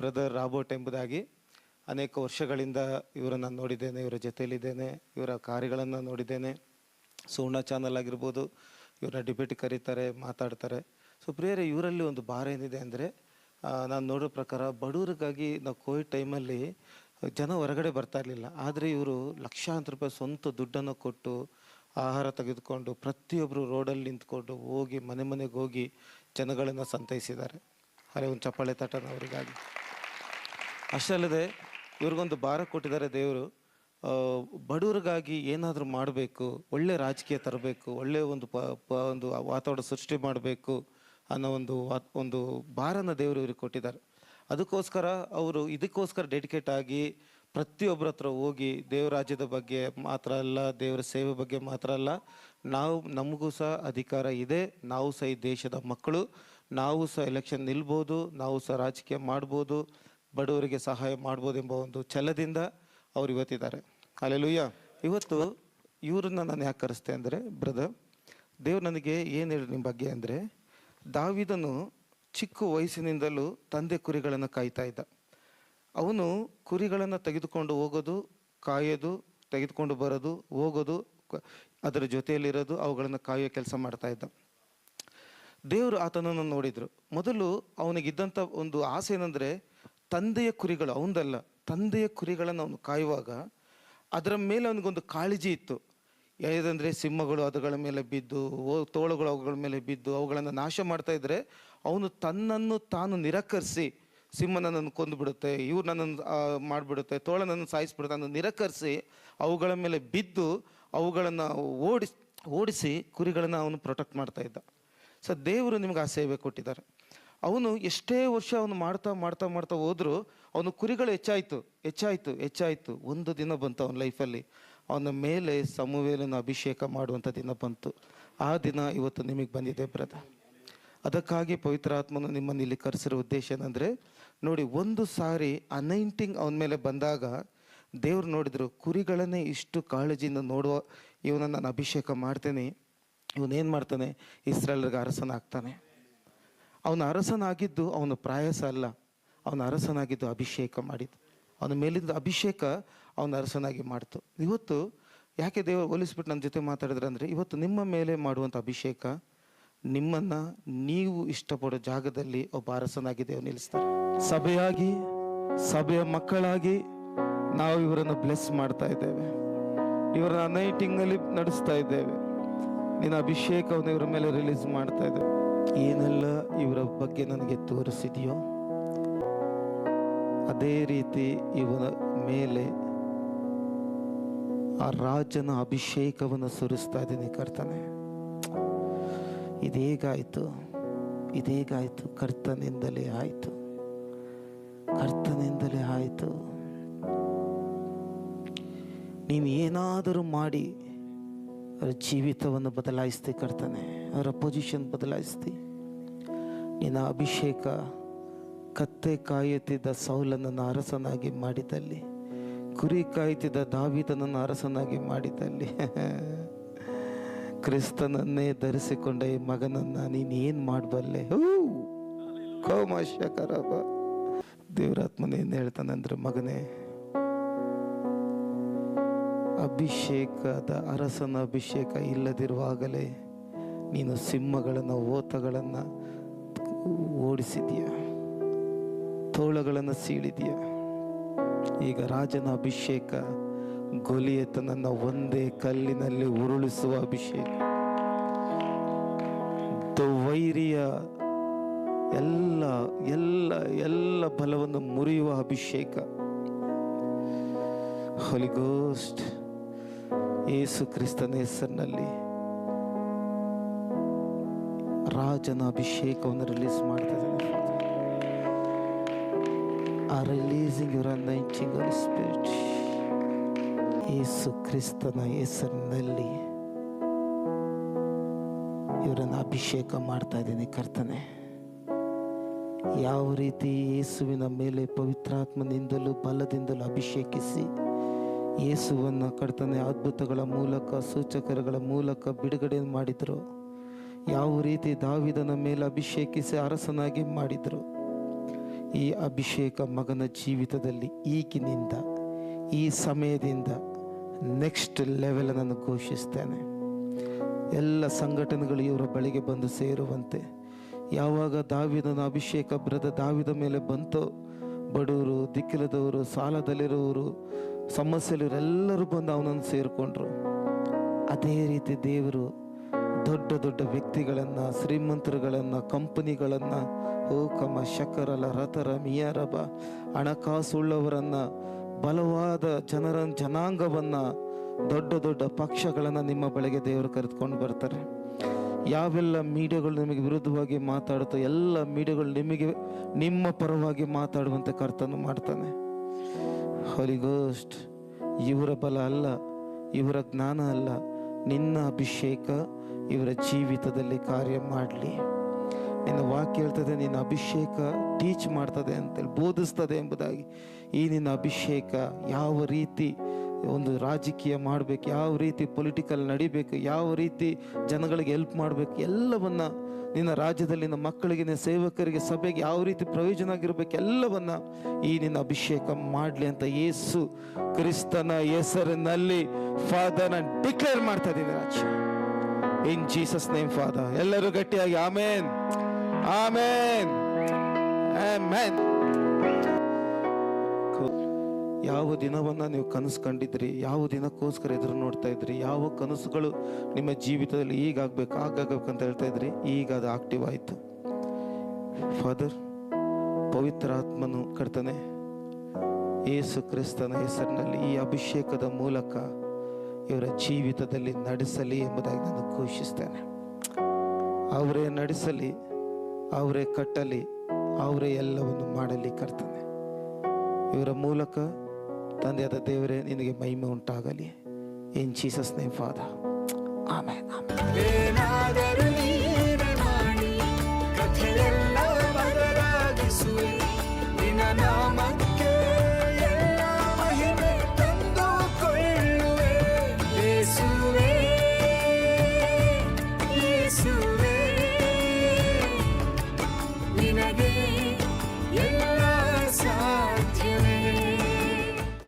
Brother robot ಎಂಬುದಾಗಿ ಅನೇಕ ವರ್ಷಗಳಿಂದ ಇವರನ್ನು ನೋಡಿದ್ದೇನೆ, ಇವರ ಜೊತೆಯಲ್ಲಿದ್ದೇನೆ, ಇವರ ಕಾರ್ಯಗಳನ್ನು ನೋಡಿದ್ದೇನೆ. ಸುವರ್ಣ ಚಾನಲ್ ಆಗಿರ್ಬೋದು, ಇವರ ಡಿಬೇಟ್ ಕರೀತಾರೆ, ಮಾತಾಡ್ತಾರೆ. ಸೊ ಪ್ರಿಯರೇ, ಇವರಲ್ಲಿ ಒಂದು ಭಾರ ಏನಿದೆ ಅಂದರೆ ನಾನು ನೋಡೋ ಪ್ರಕಾರ ಬಡವರಿಗಾಗಿ ನಾವು ಕೋವಿಡ್ ಟೈಮಲ್ಲಿ ಜನ ಹೊರಗಡೆ ಬರ್ತಾ ಇರಲಿಲ್ಲ. ಆದರೆ ಇವರು ಲಕ್ಷಾಂತರ ರೂಪಾಯಿ ಸ್ವಂತ ದುಡ್ಡನ್ನು ಕೊಟ್ಟು ಆಹಾರ ತೆಗೆದುಕೊಂಡು ಪ್ರತಿಯೊಬ್ಬರು ರೋಡಲ್ಲಿ ನಿಂತ್ಕೊಂಡು ಹೋಗಿ, ಮನೆ ಮನೆಗೆ ಹೋಗಿ ಜನಗಳನ್ನು ಸಂತೈಸಿದ್ದಾರೆ. ಅರೆ ಒಂದು ಚಪ್ಪಾಳೆ ತಟ್ಟನ ಅವರಿಗಾಗಿ. ಅಷ್ಟಲ್ಲದೆ ಇವ್ರಿಗೊಂದು ಭಾರ ಕೊಟ್ಟಿದ್ದಾರೆ ದೇವರು. ಬಡವರಿಗಾಗಿ ಏನಾದರೂ ಮಾಡಬೇಕು, ಒಳ್ಳೆ ರಾಜಕೀಯ ತರಬೇಕು, ಒಳ್ಳೆ ಒಂದು ಪ ಒಂದು ವಾತಾವರಣ ಸೃಷ್ಟಿ ಮಾಡಬೇಕು ಅನ್ನೋ ಒಂದು ಒಂದು ಭಾರನ ದೇವರು ಇವ್ರಿಗೆ ಕೊಟ್ಟಿದ್ದಾರೆ. ಅದಕ್ಕೋಸ್ಕರ ಅವರು ಇದಕ್ಕೋಸ್ಕರ ಡೆಡಿಕೇಟ್ ಆಗಿ ಪ್ರತಿಯೊಬ್ಬರ ಹತ್ರ ಹೋಗಿ ದೇವರಾಜ್ಯದ ಬಗ್ಗೆ ಮಾತ್ರ ಅಲ್ಲ, ದೇವರ ಸೇವೆ ಬಗ್ಗೆ ಮಾತ್ರ ಅಲ್ಲ, ನಾವು, ನಮಗೂ ಸಹ ಅಧಿಕಾರ ಇದೆ. ನಾವು ಸಹ ಈ ದೇಶದ ಮಕ್ಕಳು. ನಾವು ಸಹ ಎಲೆಕ್ಷನ್ ನಿಲ್ಬೋದು. ನಾವು ಸಹ ರಾಜಕೀಯ ಮಾಡ್ಬೋದು. ಬಡವರಿಗೆ ಸಹಾಯ ಮಾಡ್ಬೋದು ಎಂಬ ಒಂದು ಛಲದಿಂದ ಅವ್ರು ಇವತ್ತಿದ್ದಾರೆ. ಅಲ್ಲೆಲ್ಲೂಯ್ಯ ಇವತ್ತು ಇವ್ರನ್ನ ನಾನು ಯಾಕೆ ಕರೆಸ್ತೆ ಅಂದರೆ ಬ್ರದರ್ ದೇವ್ರು ನನಗೆ ಏನು ಹೇಳಿ ನಿಮ್ಮ ಬಗ್ಗೆ ಅಂದರೆ, ದಾವಿದನು ಚಿಕ್ಕ ವಯಸ್ಸಿನಿಂದಲೂ ತಂದೆ ಕುರಿಗಳನ್ನು ಕಾಯ್ತಾ ಇದ್ದ. ಅವನು ಕುರಿಗಳನ್ನು ತೆಗೆದುಕೊಂಡು ಹೋಗೋದು, ಕಾಯೋದು, ತೆಗೆದುಕೊಂಡು ಬರೋದು, ಹೋಗೋದು ಅದರ ಜೊತೆಯಲ್ಲಿರೋದು, ಅವುಗಳನ್ನು ಕಾಯೋ ಕೆಲಸ ಮಾಡ್ತಾ ಇದ್ದ. ದೇವರು ಆತನನ್ನು ನೋಡಿದರು. ಮೊದಲು ಅವನಿಗಿದ್ದಂಥ ಒಂದು ಆಸೆ ಏನಂದರೆ, ತಂದೆಯ ಕುರಿಗಳು, ಅವನದಲ್ಲ, ತಂದೆಯ ಕುರಿಗಳನ್ನು ಅವನು ಕಾಯುವಾಗ ಅದರ ಮೇಲೆ ಅವನಿಗೊಂದು ಕಾಳಜಿ ಇತ್ತು. ಯಾವುದಂದರೆ ಸಿಂಹಗಳು ಅದುಗಳ ಮೇಲೆ ಬಿದ್ದು, ಓ, ತೋಳುಗಳು ಅವುಗಳ ಮೇಲೆ ಬಿದ್ದು, ಅವುಗಳನ್ನು ನಾಶ ಮಾಡ್ತಾ ಅವನು ತನ್ನನ್ನು ತಾನು ನಿರಾಕರಿಸಿ ಸಿಂಹ ನನ್ನನ್ನು ಕೊಂದು ಬಿಡುತ್ತೆ ಇವ್ರು ನನ್ನನ್ನು ಮಾಡಿಬಿಡುತ್ತೆ, ತೋಳ ನನ್ನನ್ನು ಸಾಯಿಸ್ಬಿಡುತ್ತೆ ಅನ್ನೋ ನಿರಾಕರಿಸಿ ಅವುಗಳ ಮೇಲೆ ಬಿದ್ದು ಅವುಗಳನ್ನು ಓಡಿಸ್ ಓಡಿಸಿ ಕುರಿಗಳನ್ನು ಅವನು ಪ್ರೊಟೆಕ್ಟ್ ಮಾಡ್ತಾ ಇದ್ದ. ಸೊ ದೇವರು ನಿಮ್ಗೆ ಆ ಸೇವೆ ಕೊಟ್ಟಿದ್ದಾರೆ. ಅವನು ಎಷ್ಟೇ ವರ್ಷ ಅವನು ಮಾಡ್ತಾ ಮಾಡ್ತಾ ಮಾಡ್ತಾ ಹೋದರೂ ಅವನು ಕುರಿಗಳು ಹೆಚ್ಚಾಯಿತು ಹೆಚ್ಚಾಯಿತು ಹೆಚ್ಚಾಯಿತು. ಒಂದು ದಿನ ಬಂತು ಅವನ ಲೈಫಲ್ಲಿ ಅವನ ಮೇಲೆ ಸಮುವೇಲನ ಅಭಿಷೇಕ ಮಾಡುವಂಥ ದಿನ ಬಂತು. ಆ ದಿನ ಇವತ್ತು ನಿಮಗೆ ಬಂದಿದೆ ಬ್ರದ ಅದಕ್ಕಾಗಿ ಪವಿತ್ರಾತ್ಮನು ನಿಮ್ಮನ್ನು ಇಲ್ಲಿ ಕರೆಸಿರೋ ಉದ್ದೇಶ ಏನಂದರೆ ನೋಡಿ, ಒಂದು ಸಾರಿ ಅನೈಂಟಿಂಗ್ ಅವನ ಮೇಲೆ ಬಂದಾಗ ದೇವ್ರು ನೋಡಿದ್ರು, ಕುರಿಗಳನ್ನೇ ಇಷ್ಟು ಕಾಳಜಿಯಿಂದ ನೋಡುವ ಇವನನ್ನು ನಾನು ಅಭಿಷೇಕ ಮಾಡ್ತೇನೆ. ಇವನೇನು ಮಾಡ್ತಾನೆ? ಇಸ್ರೇಲ್ರಿಗೆ ಅರಸನಾಗ್ತಾನೆ. ಅವನ ಅರಸನಾಗಿದ್ದು ಅವನ ಪ್ರಾಯಸ ಅಲ್ಲ. ಅವನ ಅರಸನಾಗಿದ್ದು ಅಭಿಷೇಕ ಮಾಡಿದ್ದು. ಅವನ ಮೇಲಿಂದ ಅಭಿಷೇಕ ಅವನ ಅರಸನಾಗಿ ಮಾಡ್ತು. ಇವತ್ತು ಯಾಕೆ ದೇವರು ಹೋಲಿಸ್ಬಿಟ್ಟು ನನ್ನ ಜೊತೆ ಮಾತಾಡಿದ್ರೆ ಅಂದರೆ, ಇವತ್ತು ನಿಮ್ಮ ಮೇಲೆ ಮಾಡುವಂಥ ಅಭಿಷೇಕ ನಿಮ್ಮನ್ನು ನೀವು ಇಷ್ಟಪಡೋ ಜಾಗದಲ್ಲಿ ಒಬ್ಬ ಅರಸನಾಗಿ ದೇವರು ನಿಲ್ಲಿಸ್ತಾರೆ. ಸಭೆಯಾಗಿ, ಸಭೆಯ ಮಕ್ಕಳಾಗಿ ನಾವು ಇವರನ್ನು ಬ್ಲೆಸ್ ಮಾಡ್ತಾ ಇದ್ದೇವೆ. ಇವರನ್ನ ಅನೈಟಿಂಗ್ನಲ್ಲಿ ನಡೆಸ್ತಾ ಇದ್ದೇವೆ. ನಿನ್ನ ಅಭಿಷೇಕವನ್ನು ಇವರ ಮೇಲೆ ರಿಲೀಸ್ ಮಾಡ್ತಾ ಇದ್ದೇವೆ. ಏನೆಲ್ಲ ಇವರ ಬಗ್ಗೆ ನನಗೆ ತೋರಿಸಿದೆಯೋ, ಅದೇ ರೀತಿ ಇವನ ಮೇಲೆ ಆ ರಾಜನ ಅಭಿಷೇಕವನ್ನು ಸುರಿಸ್ತಾ ಇದ್ದೀನಿ ಕರ್ತನೆ. ಇದೇಗಾಯಿತು ಇದೇಗಾಯಿತು ಕರ್ತನಿಂದಲೇ ಆಯಿತು. ಕರ್ತನಿಂದಲೇ ಆಯಿತು. ನೀನು ಏನಾದರೂ ಮಾಡಿ, ಅವರ ಜೀವಿತವನ್ನು ಬದಲಾಯಿಸ್ತಿ ಕರ್ತನೆ, ಅವರ ಪೊಸಿಷನ್ ಬದಲಾಯಿಸ್ತಿ. ನಿನ್ನ ಅಭಿಷೇಕ, ಕತ್ತೆ ಕಾಯುತ್ತಿದ್ದ ಸೌಲನನ್ನು ಅರಸನಾಗಿ ಮಾಡಿದಲ್ಲಿ, ಕುರಿ ಕಾಯುತ್ತಿದ್ದ ದಾವಿದನನ್ನು ಅರಸನಾಗಿ ಮಾಡಿದಲ್ಲಿ. ಕ್ರಿಸ್ತನನ್ನೇ ಧರಿಸಿಕೊಂಡ ಈ ಮಗನನ್ನು ನೀನು ಏನು ಮಾಡಬಲ್ಲೆ? ಹೂ! ದೇವರಾತ್ಮನ ಏನು ಹೇಳ್ತಾನಂದ್ರೆ ಮಗನೇ, ಅಭಿಷೇಕದ ಅರಸನ ಅಭಿಷೇಕ ಇಲ್ಲದಿರುವಾಗಲೇ ನೀನು ಸಿಂಹಗಳನ್ನು ಓತಗಳನ್ನು ಓಡಿಸಿದೀಯ ತೋಳಗಳನ್ನು ಸೀಳಿದೀಯ ಈಗ ರಾಜನ ಅಭಿಷೇಕ, ಗೊಲಿಯತನನ್ನು ಒಂದೇ ಕಲ್ಲಿನಲ್ಲಿ ಉರುಳಿಸುವ ಅಭಿಷೇಕ. ವೈರಿಯ ಎಲ್ಲ ಎಲ್ಲ ಎಲ್ಲ ಬಲವನ್ನು ಮುರಿಯುವ ಅಭಿಷೇಕ. ಹೊಲಿಗೋಸ್ಟ್ ಏಸು ಕ್ರಿಸ್ತನ ಹೆಸರಿನಲ್ಲಿ ರಾಜನ ಅಭಿಷೇಕವನ್ನು ರಿಲೀಸ್ ಮಾಡ್ತಿದ್ದಾನೆ ಆ ರಿಲೀಸಿಂಗ್ ಇವರ ನೈಚಿಂಗ್ ಸ್ಪಿರಿಟ್ ಏಸು ಕ್ರಿಸ್ತನ ಹೆಸರಿನಲ್ಲಿ ಇವರನ್ನು ಅಭಿಷೇಕ ಮಾಡ್ತಾ ಇದ್ದೀನಿ ಕರ್ತನೆ. ಯಾವ ರೀತಿ ಯೇಸುವಿನ ಮೇಲೆ ಪವಿತ್ರಾತ್ಮನಿಂದಲೂ ಬಲದಿಂದಲೂ ಅಭಿಷೇಕಿಸಿ ಯೇಸುವನ್ನು ಕರ್ತನೆ ಅದ್ಭುತಗಳ ಮೂಲಕ, ಸೂಚಕರಗಳ ಮೂಲಕ ಬಿಡುಗಡೆ ಮಾಡಿದರು. ಯಾವ ರೀತಿ ದಾವಿದನ ಮೇಲೆ ಅಭಿಷೇಕಿಸಿ ಅರಸನಾಗಿ ಮಾಡಿದರು. ಈ ಅಭಿಷೇಕ ಮಗನ ಜೀವಿತದಲ್ಲಿ ಈಗಿನಿಂದ, ಈ ಸಮಯದಿಂದ ನೆಕ್ಸ್ಟ್ ಲೆವೆಲ್ ನಾನು ಘೋಷಿಸ್ತೇನೆ. ಎಲ್ಲ ಸಂಘಟನೆಗಳು ಇವರ ಬಳಿಗೆ ಬಂದು ಸೇರುವಂತೆ ಯಾವಾಗ ದಾವಿದನ ಅಭಿಷೇಕ ಬ್ರದ ದಾವಿದ ಮೇಲೆ ಬಂತೋ, ಬಡವರು ದಿಕ್ಕಿಲದವರು ಸಾಲದಲ್ಲಿರುವವರು ಸಮಸ್ಯೆಲಿರೋರೆಲ್ಲರೂ ಬಂದು ಅವನನ್ನು ಸೇರಿಕೊಂಡ್ರು. ಅದೇ ರೀತಿ ದೇವರು ದೊಡ್ಡ ದೊಡ್ಡ ವ್ಯಕ್ತಿಗಳನ್ನು, ಶ್ರೀಮಂತರುಗಳನ್ನು, ಕಂಪನಿಗಳನ್ನು, ಹೋಕಮ, ಶಕರಲ, ರಥರ, ಮಿಯರಬ, ಹಣಕಾಸುಳ್ಳವರನ್ನು, ಬಲವಾದ ಜನರ ಜನಾಂಗವನ್ನು, ದೊಡ್ಡ ದೊಡ್ಡ ಪಕ್ಷಗಳನ್ನು ನಿಮ್ಮ ಬಳಿಗೆ ದೇವರು ಕರೆದುಕೊಂಡು ಬರ್ತಾರೆ. ಯಾವೆಲ್ಲ ಮೀಡಿಯಾಗಳು ನಿಮಗೆ ವಿರುದ್ಧವಾಗಿ ಮಾತಾಡುತ್ತೋ ಎಲ್ಲ ಮೀಡಿಯಾಗಳು ನಿಮಗೆ, ನಿಮ್ಮ ಪರವಾಗಿ ಮಾತಾಡುವಂಥ ಕರ್ತನು ಮಾಡ್ತಾನೆ. ಹೊಲಿಗೋಸ್ಟ್ ಇವರ ಬಲ ಅಲ್ಲ, ಇವರ ಜ್ಞಾನ ಅಲ್ಲ, ನಿನ್ನ ಅಭಿಷೇಕ ಇವರ ಜೀವಿತದಲ್ಲಿ ಕಾರ್ಯ ಮಾಡಲಿ. ನಿನ್ನ ವಾಕ್ಯ ಹೇಳ್ತದೆ, ನಿನ್ನ ಅಭಿಷೇಕ ಟೀಚ್ ಮಾಡ್ತದೆ ಅಂತೇಳಿ, ಬೋಧಿಸ್ತದೆ ಎಂಬುದಾಗಿ ಈ ನಿನ್ನ ಅಭಿಷೇಕ ಯಾವ ರೀತಿ ಒಂದು ರಾಜಕೀಯ ಮಾಡಬೇಕು, ಯಾವ ರೀತಿ ಪೊಲಿಟಿಕಲ್ ನಡಿಬೇಕು, ಯಾವ ರೀತಿ ಜನಗಳಿಗೆ ಹೆಲ್ಪ್ ಮಾಡಬೇಕು, ಎಲ್ಲವನ್ನ ನಿನ್ನ ರಾಜ್ಯದಲ್ಲಿ ನಿನ್ನ ಮಕ್ಕಳಿಗೆ, ನಿನ್ನ ಸೇವಕರಿಗೆ, ಸಭೆಗೆ ಯಾವ ರೀತಿ ಪ್ರಯೋಜನ ಆಗಿರ್ಬೇಕು, ಎಲ್ಲವನ್ನ ಈ ನಿನ್ನ ಅಭಿಷೇಕ ಮಾಡಲಿ ಅಂತ ಯೇಸು ಕ್ರಿಸ್ತನ ಹೆಸರಿನಲ್ಲಿ ಫಾದರ್ನ ಡಿಕ್ಲೇರ್ ಮಾಡ್ತಾ ಇದ್ದೀನಿ ರಾಜ್ಯ ಇನ್ ಜೀಸಸ್ ನೇಮ್ ಫಾದರ್ ಎಲ್ಲರೂ ಗಟ್ಟಿಯಾಗಿ ಆಮೇನ್ ಆಮೇನ್ ಆಮೇನ್ ಯಾವ ದಿನವನ್ನು ನೀವು ಕನಸು ಕಂಡಿದ್ರಿ? ಯಾವ ದಿನಕ್ಕೋಸ್ಕರ ಎದುರು ನೋಡ್ತಾ ಇದ್ರಿ? ಯಾವ ಕನಸುಗಳು ನಿಮ್ಮ ಜೀವಿತದಲ್ಲಿ ಈಗ ಆಗಬೇಕು ಆಗಾಗಬೇಕು ಅಂತ ಹೇಳ್ತಾ ಇದ್ರಿ? ಈಗ ಅದು ಆಕ್ಟಿವ್ ಆಯಿತು. ಫಾದರ್ ಪವಿತ್ರ ಆತ್ಮನು ಕಡ್ತಾನೆ ಏಸು ಕ್ರಿಸ್ತನ ಹೆಸರಿನಲ್ಲಿ ಈ ಅಭಿಷೇಕದ ಮೂಲಕ ಇವರ ಜೀವಿತದಲ್ಲಿ ನಡೆಸಲಿ ಎಂಬುದಾಗಿ ನಾನು ಘೋಷಿಸ್ತೇನೆ. ಅವರೇ ನಡೆಸಲಿ, ಅವರೇ ಕಟ್ಟಲಿ, ಅವರೇ ಎಲ್ಲವನ್ನು ಮಾಡಲಿ ಕರ್ತನೆ. ಇವರ ಮೂಲಕ ತಂದೆಯಾದ ದೇವರೇ ನಿನಗೆ ಮಹಿಮೆ ಉಂಟಾಗಲಿ. ಇನ್ ಜೀಸಸ್ ನೇಮ್ ಫಾದರ್ ಆಮೇಲೆ ಆಮೇಲೆ